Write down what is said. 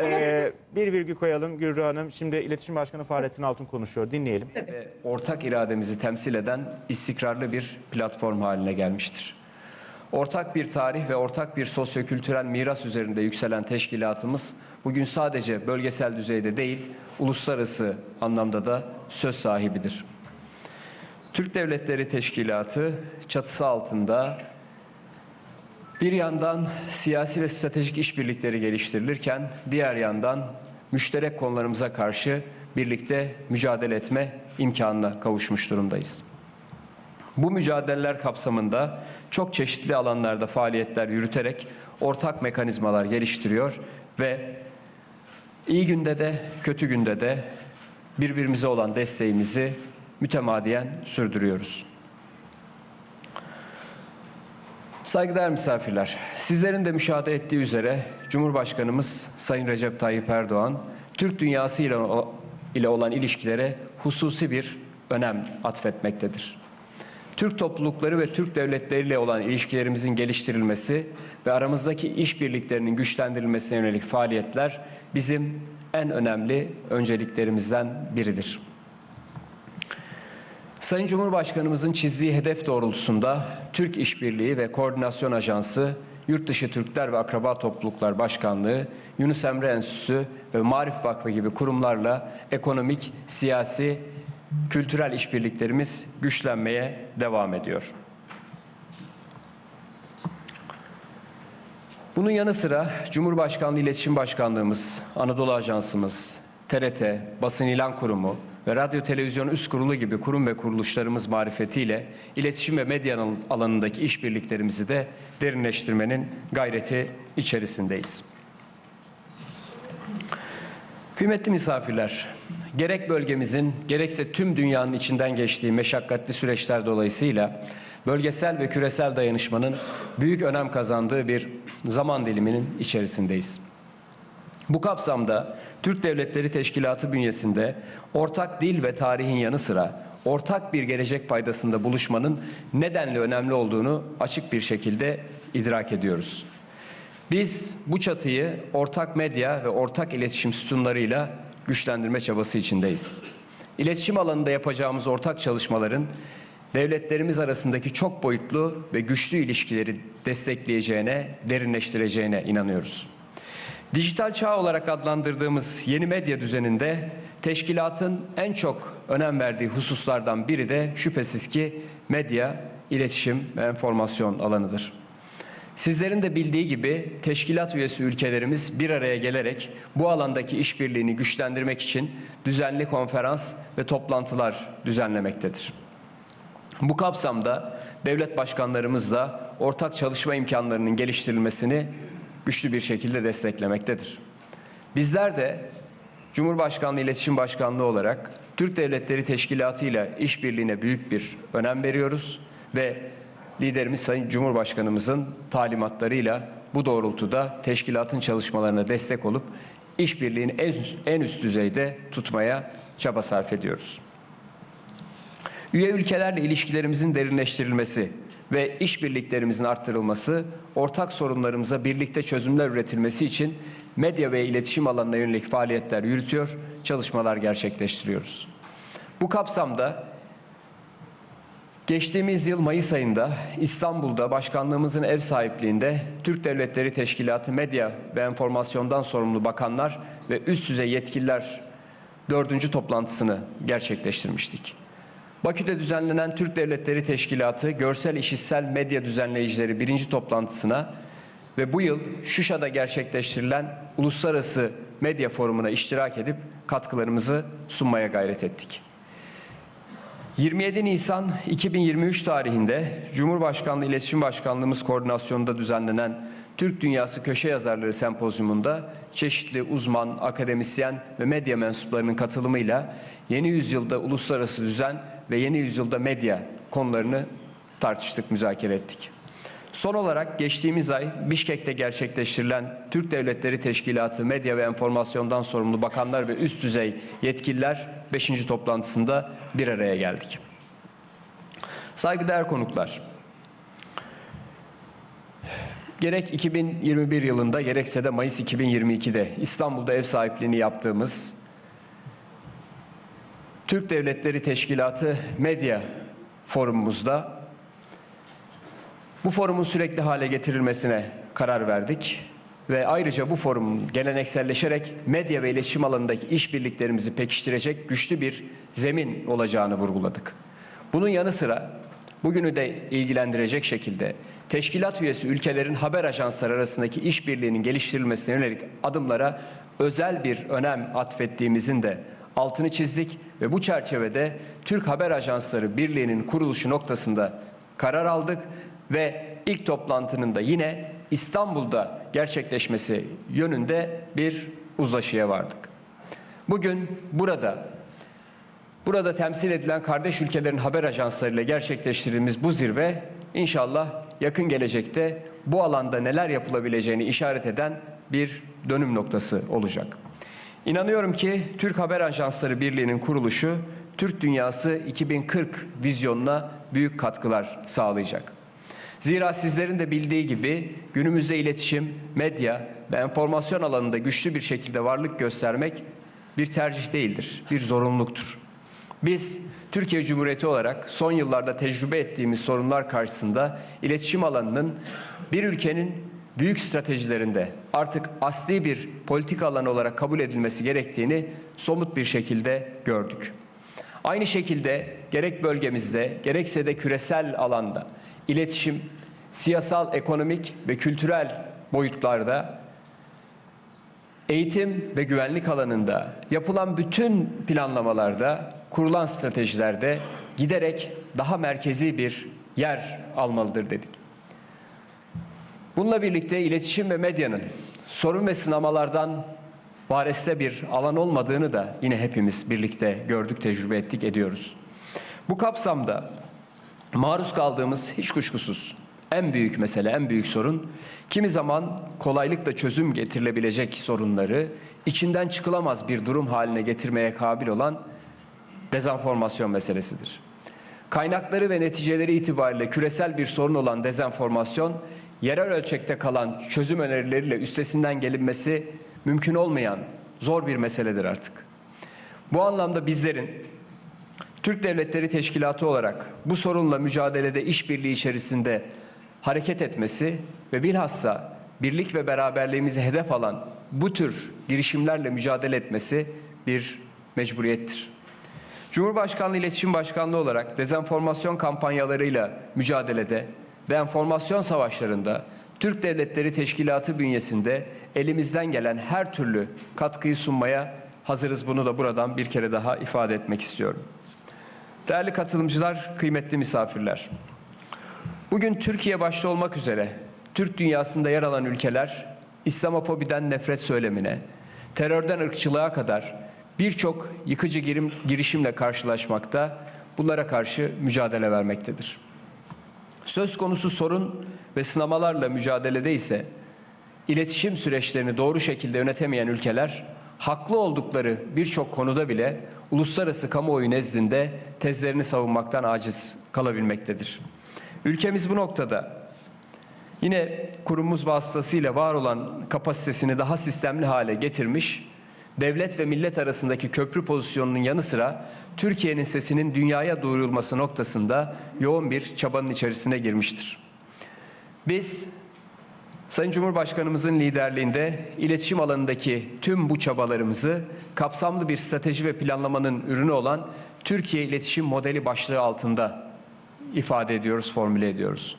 Ee, bir virgül koyalım Gürru Hanım. Şimdi İletişim Başkanı Fahrettin Altun konuşuyor. Dinleyelim. ortak irademizi temsil eden istikrarlı bir platform haline gelmiştir. Ortak bir tarih ve ortak bir sosyokültürel miras üzerinde yükselen teşkilatımız bugün sadece bölgesel düzeyde değil, uluslararası anlamda da söz sahibidir. Türk Devletleri Teşkilatı çatısı altında bir yandan siyasi ve stratejik işbirlikleri geliştirilirken diğer yandan müşterek konularımıza karşı birlikte mücadele etme imkanına kavuşmuş durumdayız. Bu mücadeleler kapsamında çok çeşitli alanlarda faaliyetler yürüterek ortak mekanizmalar geliştiriyor ve iyi günde de kötü günde de birbirimize olan desteğimizi mütemadiyen sürdürüyoruz. Saygıdeğer misafirler, sizlerin de müşahede ettiği üzere Cumhurbaşkanımız Sayın Recep Tayyip Erdoğan, Türk dünyası ile, ile olan ilişkilere hususi bir önem atfetmektedir. Türk toplulukları ve Türk devletleriyle olan ilişkilerimizin geliştirilmesi ve aramızdaki işbirliklerinin güçlendirilmesine yönelik faaliyetler bizim en önemli önceliklerimizden biridir. Sayın Cumhurbaşkanımızın çizdiği hedef doğrultusunda Türk İşbirliği ve Koordinasyon Ajansı, Yurtdışı Türkler ve Akraba Topluluklar Başkanlığı, Yunus Emre Enstitüsü ve Marif Vakfı gibi kurumlarla ekonomik, siyasi, kültürel işbirliklerimiz güçlenmeye devam ediyor. Bunun yanı sıra Cumhurbaşkanlığı İletişim Başkanlığımız, Anadolu Ajansımız, TRT, Basın İlan Kurumu ve Radyo Televizyon Üst Kurulu gibi kurum ve kuruluşlarımız marifetiyle iletişim ve medya alanındaki işbirliklerimizi de derinleştirmenin gayreti içerisindeyiz. Kıymetli misafirler, gerek bölgemizin gerekse tüm dünyanın içinden geçtiği meşakkatli süreçler dolayısıyla bölgesel ve küresel dayanışmanın büyük önem kazandığı bir zaman diliminin içerisindeyiz. Bu kapsamda Türk Devletleri Teşkilatı bünyesinde ortak dil ve tarihin yanı sıra ortak bir gelecek paydasında buluşmanın nedenli önemli olduğunu açık bir şekilde idrak ediyoruz. Biz bu çatıyı ortak medya ve ortak iletişim sütunlarıyla güçlendirme çabası içindeyiz. İletişim alanında yapacağımız ortak çalışmaların devletlerimiz arasındaki çok boyutlu ve güçlü ilişkileri destekleyeceğine, derinleştireceğine inanıyoruz. Dijital çağ olarak adlandırdığımız yeni medya düzeninde teşkilatın en çok önem verdiği hususlardan biri de şüphesiz ki medya, iletişim ve enformasyon alanıdır. Sizlerin de bildiği gibi teşkilat üyesi ülkelerimiz bir araya gelerek bu alandaki işbirliğini güçlendirmek için düzenli konferans ve toplantılar düzenlemektedir. Bu kapsamda devlet başkanlarımızla ortak çalışma imkanlarının geliştirilmesini güçlü bir şekilde desteklemektedir. Bizler de Cumhurbaşkanlığı İletişim Başkanlığı olarak Türk Devletleri Teşkilatı ile işbirliğine büyük bir önem veriyoruz ve liderimiz Sayın Cumhurbaşkanımızın talimatlarıyla bu doğrultuda teşkilatın çalışmalarına destek olup işbirliğini en, en üst düzeyde tutmaya çaba sarf ediyoruz. Üye ülkelerle ilişkilerimizin derinleştirilmesi ve işbirliklerimizin arttırılması, ortak sorunlarımıza birlikte çözümler üretilmesi için medya ve iletişim alanına yönelik faaliyetler yürütüyor, çalışmalar gerçekleştiriyoruz. Bu kapsamda geçtiğimiz yıl Mayıs ayında İstanbul'da başkanlığımızın ev sahipliğinde Türk Devletleri Teşkilatı Medya ve Enformasyondan sorumlu bakanlar ve üst düzey yetkililer dördüncü toplantısını gerçekleştirmiştik. Bakü'de düzenlenen Türk Devletleri Teşkilatı Görsel İşitsel Medya Düzenleyicileri birinci toplantısına ve bu yıl Şuşa'da gerçekleştirilen Uluslararası Medya Forumu'na iştirak edip katkılarımızı sunmaya gayret ettik. 27 Nisan 2023 tarihinde Cumhurbaşkanlığı İletişim Başkanlığımız koordinasyonunda düzenlenen Türk Dünyası Köşe Yazarları Sempozyumunda çeşitli uzman, akademisyen ve medya mensuplarının katılımıyla yeni yüzyılda uluslararası düzen ve yeni yüzyılda medya konularını tartıştık, müzakere ettik. Son olarak geçtiğimiz ay Bişkek'te gerçekleştirilen Türk Devletleri Teşkilatı Medya ve Enformasyondan sorumlu bakanlar ve üst düzey yetkililer 5. toplantısında bir araya geldik. Saygıdeğer konuklar, Gerek 2021 yılında gerekse de Mayıs 2022'de İstanbul'da ev sahipliğini yaptığımız Türk Devletleri Teşkilatı Medya Forumumuzda bu forumun sürekli hale getirilmesine karar verdik ve ayrıca bu forumun gelenekselleşerek medya ve iletişim alanındaki işbirliklerimizi pekiştirecek güçlü bir zemin olacağını vurguladık. Bunun yanı sıra bugünü de ilgilendirecek şekilde teşkilat üyesi ülkelerin haber ajansları arasındaki işbirliğinin geliştirilmesine yönelik adımlara özel bir önem atfettiğimizin de altını çizdik ve bu çerçevede Türk Haber Ajansları Birliği'nin kuruluşu noktasında karar aldık ve ilk toplantının da yine İstanbul'da gerçekleşmesi yönünde bir uzlaşıya vardık. Bugün burada burada temsil edilen kardeş ülkelerin haber ajanslarıyla gerçekleştirdiğimiz bu zirve inşallah yakın gelecekte bu alanda neler yapılabileceğini işaret eden bir dönüm noktası olacak. İnanıyorum ki Türk Haber Ajansları Birliği'nin kuruluşu Türk Dünyası 2040 vizyonuna büyük katkılar sağlayacak. Zira sizlerin de bildiği gibi günümüzde iletişim, medya ve enformasyon alanında güçlü bir şekilde varlık göstermek bir tercih değildir, bir zorunluluktur. Biz Türkiye Cumhuriyeti olarak son yıllarda tecrübe ettiğimiz sorunlar karşısında iletişim alanının bir ülkenin büyük stratejilerinde artık asli bir politika alanı olarak kabul edilmesi gerektiğini somut bir şekilde gördük. Aynı şekilde gerek bölgemizde gerekse de küresel alanda iletişim, siyasal, ekonomik ve kültürel boyutlarda eğitim ve güvenlik alanında yapılan bütün planlamalarda, kurulan stratejilerde giderek daha merkezi bir yer almalıdır dedik. Bununla birlikte iletişim ve medyanın sorun ve sınamalardan vareste bir alan olmadığını da yine hepimiz birlikte gördük, tecrübe ettik, ediyoruz. Bu kapsamda maruz kaldığımız hiç kuşkusuz en büyük mesele, en büyük sorun kimi zaman kolaylıkla çözüm getirilebilecek sorunları içinden çıkılamaz bir durum haline getirmeye kabil olan dezenformasyon meselesidir. Kaynakları ve neticeleri itibariyle küresel bir sorun olan dezenformasyon, yerel ölçekte kalan çözüm önerileriyle üstesinden gelinmesi mümkün olmayan zor bir meseledir artık. Bu anlamda bizlerin Türk Devletleri Teşkilatı olarak bu sorunla mücadelede işbirliği içerisinde hareket etmesi ve bilhassa birlik ve beraberliğimizi hedef alan bu tür girişimlerle mücadele etmesi bir mecburiyettir. Cumhurbaşkanlığı İletişim Başkanlığı olarak dezenformasyon kampanyalarıyla mücadelede ve enformasyon savaşlarında Türk Devletleri Teşkilatı bünyesinde elimizden gelen her türlü katkıyı sunmaya hazırız. Bunu da buradan bir kere daha ifade etmek istiyorum. Değerli katılımcılar, kıymetli misafirler. Bugün Türkiye başta olmak üzere Türk dünyasında yer alan ülkeler İslamofobiden nefret söylemine, terörden ırkçılığa kadar birçok yıkıcı girim, girişimle karşılaşmakta, bunlara karşı mücadele vermektedir. Söz konusu sorun ve sınamalarla mücadelede ise iletişim süreçlerini doğru şekilde yönetemeyen ülkeler haklı oldukları birçok konuda bile uluslararası kamuoyu nezdinde tezlerini savunmaktan aciz kalabilmektedir. Ülkemiz bu noktada yine kurumumuz vasıtasıyla var olan kapasitesini daha sistemli hale getirmiş, devlet ve millet arasındaki köprü pozisyonunun yanı sıra Türkiye'nin sesinin dünyaya duyurulması noktasında yoğun bir çabanın içerisine girmiştir. Biz Sayın Cumhurbaşkanımızın liderliğinde iletişim alanındaki tüm bu çabalarımızı kapsamlı bir strateji ve planlamanın ürünü olan Türkiye İletişim Modeli başlığı altında ifade ediyoruz, formüle ediyoruz.